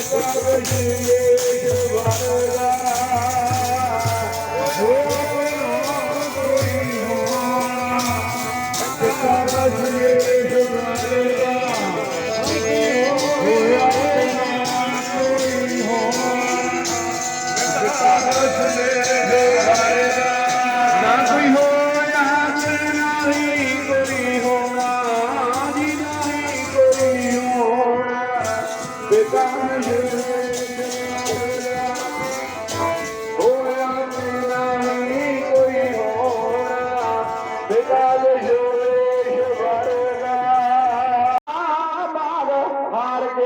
ਪਿਤਾ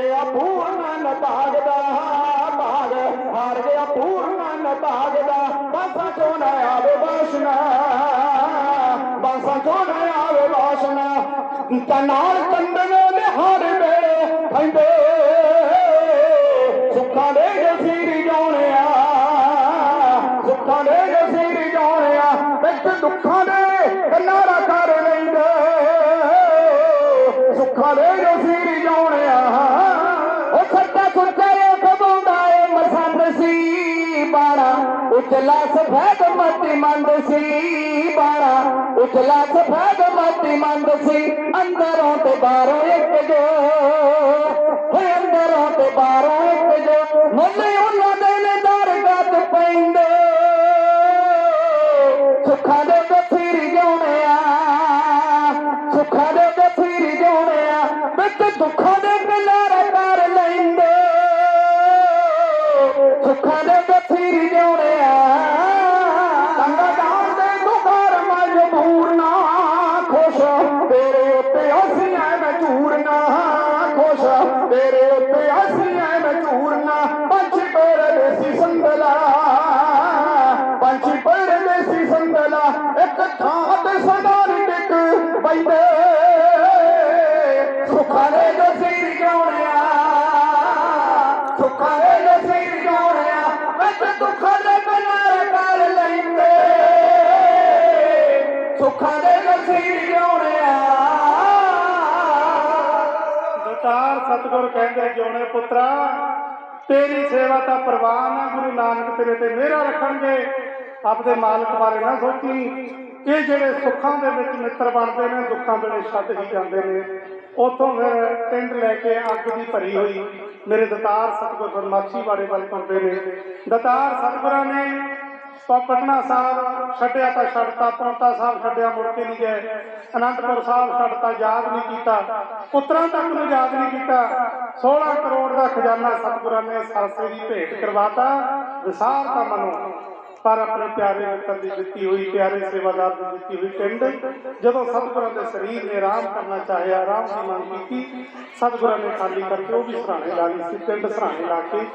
ਗਿਆ ਪੂਰਨ ਭਾਗਦਾ ਬਾਗ ਹਾਰ ਗਿਆ ਪੂਰਨ ਭਾਗਦਾ ਬਾਸਾ ਚੋਂ ਨਾ ਆਵੇ ਵਾਸ਼ਨਾ ਬਾਸਾ ਚੋਂ ਨਾ ਆਵੇ ਵਾਸ਼ਨਾ ਕਨਾਲ ਕੰਦਨ ਦੇ ਹਰ ਵੇਲੇ ਖੰਡੇ ਸੁੱਖਾਂ ਦੇ ਜਸੀਰ ਜਾਣਿਆ, ਸੁੱਖਾਂ ਦੇ ਜਸੀਰ ਜਾਣਿਆ। ਵਿੱਚ ਦੁੱਖਾਂ ਦੇ ਕਿਨਾਰਾ ਕਰ ਲੈਂਦੇ ਸੁੱਖਾਂ ਦੇ ਜਸੀਰ ਜਾਣਿਆ। ਉਹ ਸੱਚਾ ਇਹ ਕਬਾਉਂਦਾ ਏ ਮਸੰਦ ਸੀ ਬਾਣਾ। ਉਚਲਾ ਸਫੈਦ ਮਤੀ ਮੰਦ ਸੀ ਬਾਣਾ। ਉਚਲਾ ਸਫੈਦ ਮਤੀ ਮੰਦ ਸੀ। ਅੰਦਰੋਂ ਤੇ ਬਾਹਰੋਂ ਇੱਕ ਜੋ। ਹੋਏ ਅੰਦਰੋਂ ਤੇ ਬਾਹਰੋਂ ਇੱਕ ਜੋ। ਮੁੱਲੇ ਉਹਨਾਂ ਦੇ ਨੇ ਦਰਗਾਹ ਪੈਂਦੇ। ਸੁੱਖਾਂ ਦੇ ਗਫੀਰ ਜਾਣਿਆ ਸੁੱਖਾਂ ਦੇ ਗਫੀਰ ਜਾਣਿਆ ਵਿੱਚ ਦੁੱਖਾਂ ਖੁਸ਼ ਤੇਰੇ ਉੱਤੇ ਅਸੀਂ ਐ ਪੰਛੀ ਪਰਦੇ ਸੀ ਪੰਛੀ ਪਰਦੇ ਸੀ ਇੱਕ ਥਾਂ ਤੇ ਸਦਾ ਨੀ ਟਿਕ ਬੈਠੇ ਸੁੱਖਾਂ ਦੇ ਜਸੀਰ ਜਾਣਿਆ ਸੁੱਖਾਂ ਦੇ ਜਸੀਰ ਜਾਣਿਆ ਵਿੱਚ ਦੁੱਖਾਂ ਦੇ ਕਿਨਾਰੇ ਕਰ ਲੈਂਦੇ। ਸੁੱਖਾਂ ਦੇ ਜਸੀਰ ਦਤਾਰ ਸਤਿਗੁਰ ਕਹਿੰਦੇ ਜਿਉਣੇ ਪੁੱਤਰਾ, ਤੇਰੀ ਸੇਵਾ ਤਾਂ ਪ੍ਰਵਾਨ ਆ, ਗੁਰੂ ਨਾਨਕ ਤੇਰੇ ਤੇ ਮਿਹਰ ਰੱਖਣਗੇ। ਆਪਦੇ ਮਾਲਕ ਬਾਰੇ ਨਾ ਸੋਚੀ ਇਹ ਜਿਹੜੇ ਸੁੱਖਾਂ ਦੇ ਵਿੱਚ ਮਿੱਤਰ ਬਣਦੇ ਨੇ, ਦੁੱਖਾਂ ਵੇਲੇ ਛੱਡ ਹੀ ਜਾਂਦੇ ਨੇ। ਉਥੋਂ ਫਿਰ ਟਿੰਡ ਲੈ ਕੇ ਅੱਗ ਦੀ ਭਰੀ ਹੋਈ। ਮੇਰੇ ਦਤਾਰ ਸਤਿਗੁਰ ਫਰਮਾਚੀ ਬਾਰੇ ਵੱਲ ਤੁਰਦੇ ਨੇ। ਦਤਾਰ ਸਤਿਗੁਰਾਂ ਨੇ ਪ- ਪਟਨਾ ਸਾਹਿਬ ਛੱਡਿਆ ਤਾਂ ਛੱਡਤਾ ਪੌਂਟਾ ਸਾਹਿਬ ਛੱਡਿਆ, ਮੁੜ ਕੇ ਨਹੀਂ ਗਏ। ਅਨੰਦਪੁਰ ਸਾਹਿਬ ਛੱਡਤਾ, ਯਾਦ ਨਹੀਂ ਕੀਤਾ। ਪੁੱਤਰਾਂ ਤੱਕ ਨੂੰ ਯਾਦ ਨਹੀਂ ਕੀਤਾ। 16 ਕਰੋੜ ਦਾ ਖਜ਼ਾਨਾ ਸਤਿਗੁਰਾਂ ਨੇ ਸਰਸੇ ਦੀ ਭੇਟ ਕਰਵਾਤਾ। ਵਿਸਾਰ ਦਾ ਮਨੋ। ਪਰ ਆਪਣੇ ਪਿਆਰੇ ਮਿੱਤਰ ਦੀ ਦਿੱਤੀ ਹੋਈ, ਪਿਆਰੇ ਸੇਵਾਦਾਰ ਦੀ ਦਿੱਤੀ ਹੋਈ ਟਿੰਡ ਜਦੋਂ ਸਤਿਗੁਰਾਂ ਦੇ ਸਰੀਰ ਨੇ ਆਰਾਮ ਕਰਨਾ ਚਾਹਿਆ, ਆਰਾਮ ਦੀ ਮੰਗ ਕੀਤੀ, ਸਤਿਗੁਰਾਂ ਨੇ ਖਾਲੀ ਕਰਕੇ ਉਹ ਵੀ ਸਰਾਣੇ ਲਾ ਲਈ ਸੀ ਟਿੰਡ ਸਰਾਣੇ ਲਾ ਕੇ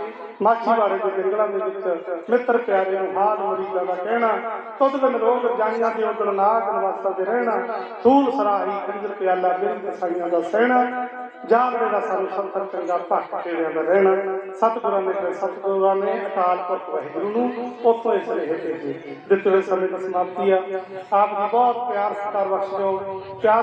ਮਾਛੀਵਾੜੇ ਦੇ ਜੰਗਲਾਂ ਦੇ ਵਿੱਚ ਮਿੱਤਰ ਪਿਆਰੇ ਨੂੰ ਹਾਲ ਮਰੀਦਾਂ ਦਾ ਕਹਿਣਾ, ਤੁਧ ਬਿਨ ਰੋਗ ਰਜਾਈਆਂ ਦੇ ਉਦਣ ਨਾਗ ਨਿਵਾਸਾਂ ਦੇ ਰਹਿਣਾ ਫੂਲ ਸਰਾਹੀ ਖੰਜਰ ਪਿਆਲਾ ਬਿਰਦ ਕਸਾਈਆਂ ਦਾ ਸਹਿਣਾ ਜਾਗਦੇ ਦਾ ਸਾਨੂੰ ਸੰਤਰ ਚੰਗਾ ਭੱਟ ਕੇ ਰਹਿਣਾ, ਸਤਿਗੁਰਾਂ ਨੇ ਫਿਰ ਸਤਿਗੁਰਾਂ ਨੇ ਅਕਾਲ ਪੁਰਖ ਵਾਹਿਗੁਰੂ ਨੂੰ ਉੱਥੋਂ ਇਸ ਰਹੇ ਭੇਜੇ ਦਿੱਤੇ। ਹੋਏ ਸਮੇਂ ਦੀ ਸਮਾਪਤੀ ਆ। ਆਪ ਦੀ ਬਹੁਤ ਪਿਆਰ ਸਤਿਕਾਰ ਬਖਸ਼ਿਓ ਪਿਆਰ